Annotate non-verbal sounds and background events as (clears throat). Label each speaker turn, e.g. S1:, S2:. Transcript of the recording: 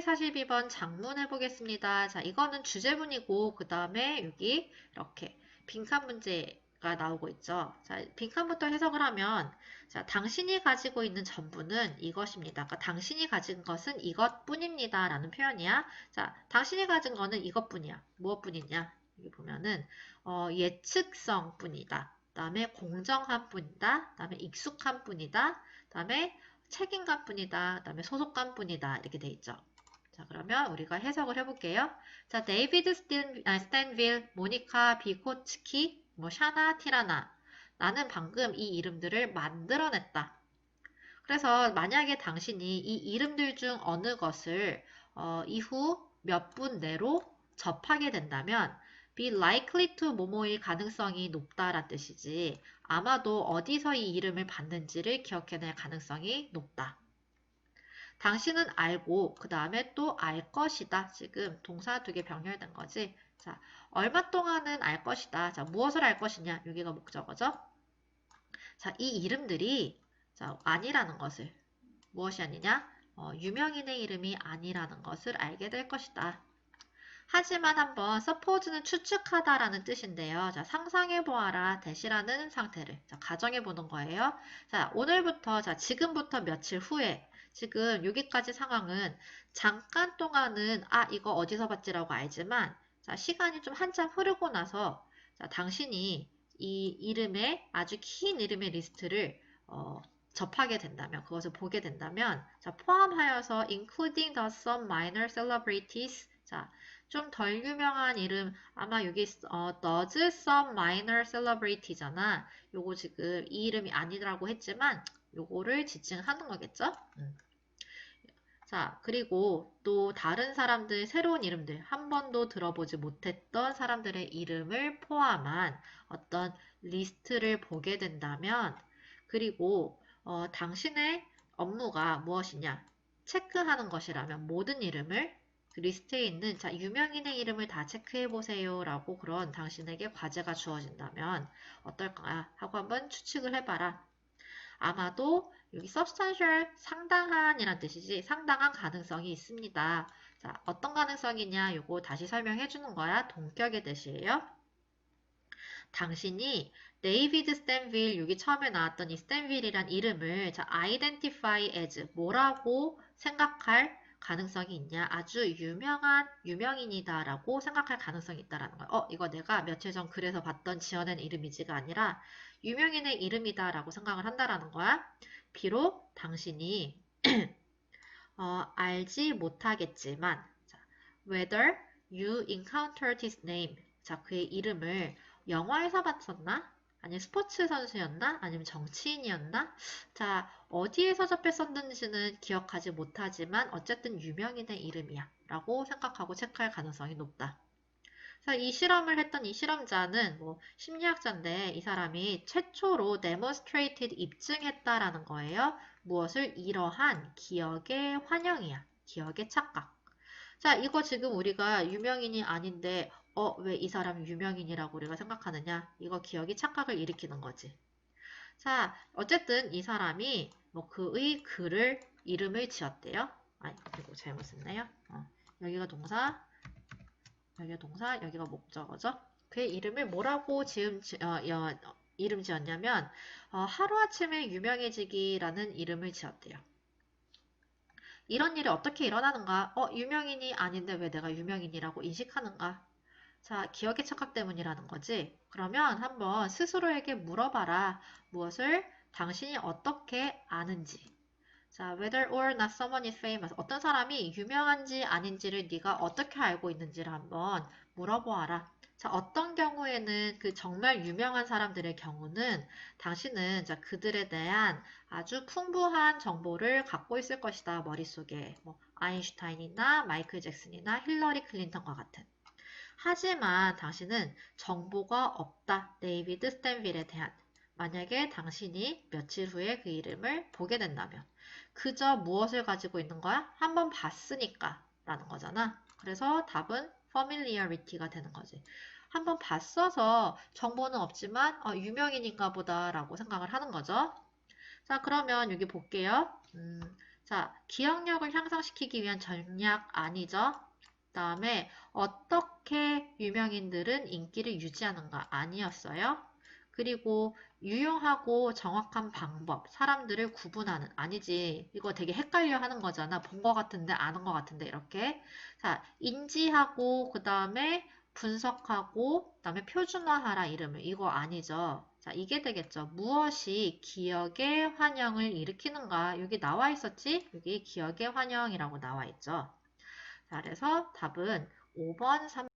S1: 42번 장문 해보겠습니다. 자, 이거는 주제문이고, 그 다음에 여기 이렇게 빈칸 문제가 나오고 있죠. 자, 빈칸부터 해석을 하면, 자, 당신이 가지고 있는 전부는 이것입니다. 그러니까 당신이 가진 것은 이것뿐입니다. 라는 표현이야. 자, 당신이 가진 거는 이것뿐이야. 무엇뿐이냐? 여기 보면은, 어, 예측성 뿐이다. 그 다음에 공정한 뿐이다. 그 다음에 익숙한 뿐이다. 그 다음에 책임감 뿐이다. 그 다음에 소속감 뿐이다. 이렇게 돼 있죠. 자, 그러면 우리가 해석을 해볼게요. 자, 데이비드 스탠, 아, 스탠빌, 모니카, 비코츠키, 뭐, 샤나, 티라나. 나는 방금 이 이름들을 만들어냈다. 그래서 만약에 당신이 이 이름들 중 어느 것을 어, 이후 몇 분 내로 접하게 된다면 be likely to 뭐뭐일 가능성이 높다란 뜻이지 아마도 어디서 이 이름을 받는지를 기억해낼 가능성이 높다. 당신은 알고 그 다음에 또 알 것이다. 지금 동사 두 개 병렬된 거지. 자, 얼마 동안은 알 것이다. 자, 무엇을 알 것이냐? 여기가 목적어죠. 자, 이 이름들이 자, 아니라는 것을 무엇이 아니냐? 어, 유명인의 이름이 아니라는 것을 알게 될 것이다. 하지만 한번 suppose는 추측하다라는 뜻인데요. 자, 상상해 보아라 대시라는 상태를 자, 가정해 보는 거예요. 자, 오늘부터 자, 지금부터 며칠 후에 지금 여기까지 상황은 잠깐 동안은 아, 이거 어디서 봤지라고 알지만 자, 시간이 좀 한참 흐르고 나서 자, 당신이 이 이름의 아주 긴 이름의 리스트를 어, 접하게 된다면 그것을 보게 된다면 자, 포함하여서 including the some minor celebrities 자, 좀 덜 유명한 이름 아마 여기 어, does some minor celebrity잖아. 요거 지금 이 이름이 아니라고 했지만 요거를 지칭하는 거겠죠? 음. 자, 그리고 또 다른 사람들 새로운 이름들 한 번도 들어보지 못했던 사람들의 이름을 포함한 어떤 리스트를 보게 된다면 그리고 어, 당신의 업무가 무엇이냐 체크하는 것이라면 모든 이름을 그 리스트에 있는 자 유명인의 이름을 다 체크해 보세요 라고 그런 당신에게 과제가 주어진다면 어떨까? 하고 한번 추측을 해봐라. 아마도 여기 substantial 상당한 이란 뜻이지 상당한 가능성이 있습니다. 자 어떤 가능성이냐? 요거 다시 설명해 주는 거야. 동격의 뜻이에요. 당신이 데이비드 스탠빌 여기 처음에 나왔던 이 스탠빌이란 이름을 자 identify as 뭐라고 생각할 가능성이 있냐? 아주 유명한 유명인이다라고 생각할 가능성이 있다라는 거예요. 어, 이거 내가 며칠 전 글에서 봤던 지어낸 이름이지가 아니라 유명인의 이름이다라고 생각을 한다라는 거야. 비록 당신이 (clears throat) 어, 알지 못하겠지만 자, whether you encountered his name 자, 그의 이름을 영화에서 봤었나? 아니면 스포츠 선수였나? 아니면 정치인이었나? 자, 어디에서 접했었는지는 기억하지 못하지만 어쨌든 유명인의 이름이야 라고 생각하고 체크할 가능성이 높다. 자, 이 실험을 했던 이 실험자는 뭐 심리학자인데 이 사람이 최초로 demonstrated 입증했다라는 거예요. 무엇을 이러한 기억의 환영이야. 기억의 착각. 자, 이거 지금 우리가 유명인이 아닌데 어, 왜 이 사람이 유명인이라고 우리가 생각하느냐? 이거 기억이 착각을 일으키는 거지. 자, 어쨌든 이 사람이 뭐 그의 글을 이름을 지었대요. 아, 이거 잘못 썼네요. 어, 여기가 동사, 여기가 동사, 여기가 목적어죠. 그의 이름을 뭐라고 지음 어, 어, 이름 지었냐면 어, 하루아침에 유명해지기라는 이름을 지었대요. 이런 일이 어떻게 일어나는가? 어, 유명인이 아닌데 왜 내가 유명인이라고 인식하는가? 자, 기억의 착각 때문이라는 거지. 그러면 한번 스스로에게 물어봐라. 무엇을 당신이 어떻게 아는지. 자, whether or not someone is famous. 어떤 사람이 유명한지 아닌지를 네가 어떻게 알고 있는지를 한번 물어보아라. 자, 어떤 경우에는 그 정말 유명한 사람들의 경우는 당신은 자, 그들에 대한 아주 풍부한 정보를 갖고 있을 것이다. 머릿속에. 뭐 아인슈타인이나 마이클 잭슨이나 힐러리 클린턴과 같은. 하지만 당신은 정보가 없다. 데이비드 스탠빌에 대한. 만약에 당신이 며칠 후에 그 이름을 보게 된다면 그저 무엇을 가지고 있는 거야? 한번 봤으니까 라는 거잖아. 그래서 답은 familiarity가 되는 거지. 한번 봤어서 정보는 없지만 어, 유명인인가 보다 라고 생각을 하는 거죠. 자 그러면 여기 볼게요. 음, 자, 기억력을 향상시키기 위한 전략 아니죠? 다음에 어떻게 유명인들은 인기를 유지하는가 아니었어요? 그리고 유용하고 정확한 방법, 사람들을 구분하는 아니지. 이거 되게 헷갈려 하는 거잖아. 본거 같은데 아는 거 같은데 이렇게. 자, 인지하고 그 다음에 분석하고 그 다음에 표준화하라 이름을 이거 아니죠. 자, 이게 되겠죠. 무엇이 기억의 환영을 일으키는가? 여기 나와 있었지? 여기 기억의 환영이라고 나와 있죠. 자, 그래서 답은 5번, 3